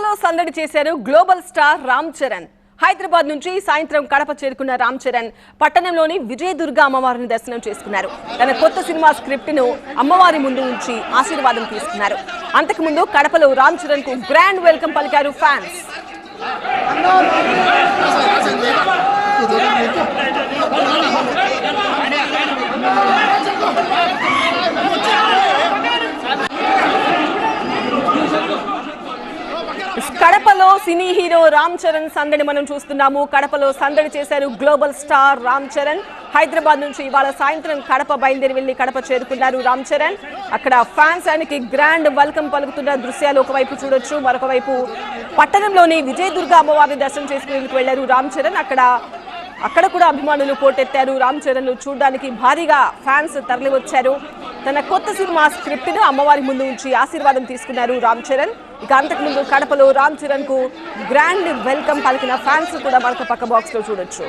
కడపలో సందడి చేశారు గ్లోబల్ స్టార్ రామ్ చరణ్. హైదరాబాద్ నుంచి సాయంత్రం కడప చేరుకున్న రామ్ చరణ్ పట్టణంలోని విజయదుర్గ అమ్మవారిని దర్శనం చేసుకున్నారు. తన కొత్త సినిమా స్క్రిప్ట్ను అమ్మవారి ముందు ఉంచి ఆశీర్వాదం తీసుకున్నారు. అంతకుముందు కడపలో రామ్ చరణ్కు గ్రాండ్ వెల్కమ్ పలికారు ఫ్యాన్స్. కడపలో సినీ హీరో రామ్ చరణ్ సందడి మనం చూస్తున్నాము. కడపలో సందడి చేశారు గ్లోబల్ స్టార్ రామ్ చరణ్. హైదరాబాద్ నుంచి ఇవాళ సాయంత్రం కడప బయలుదేరి వెళ్ళి కడప చేరుకున్నారు రామ్ చరణ్. అక్కడ ఫ్యాన్స్ ఆయనకి గ్రాండ్ వెల్కమ్ పలుకుతున్న దృశ్యాలు ఒకవైపు చూడొచ్చు మరొక వైపు పట్టణంలోని విజయదుర్గ అమ్మవారిని దర్శనం చేసుకునేందుకు వెళ్ళారు రామ్ చరణ్. అక్కడ అక్కడ కూడా అభిమానులు పోటెత్తారు. రామ్ చరణ్ చూడడానికి భారీగా ఫ్యాన్స్ తరలివచ్చారు. తన కొత్త సినిమా స్క్రిప్ట్ను అమ్మవారి ముందు ఉంచి ఆశీర్వాదం తీసుకున్నారు రామ్ చరణ్ ఇక అంతకుముందు కడపలో రామ్ చరణ్కు గ్రాండ్ వెల్కమ్ పలికిన ఫ్యాన్స్ కూడా మనకు పక్క బాక్స్లో చూడొచ్చు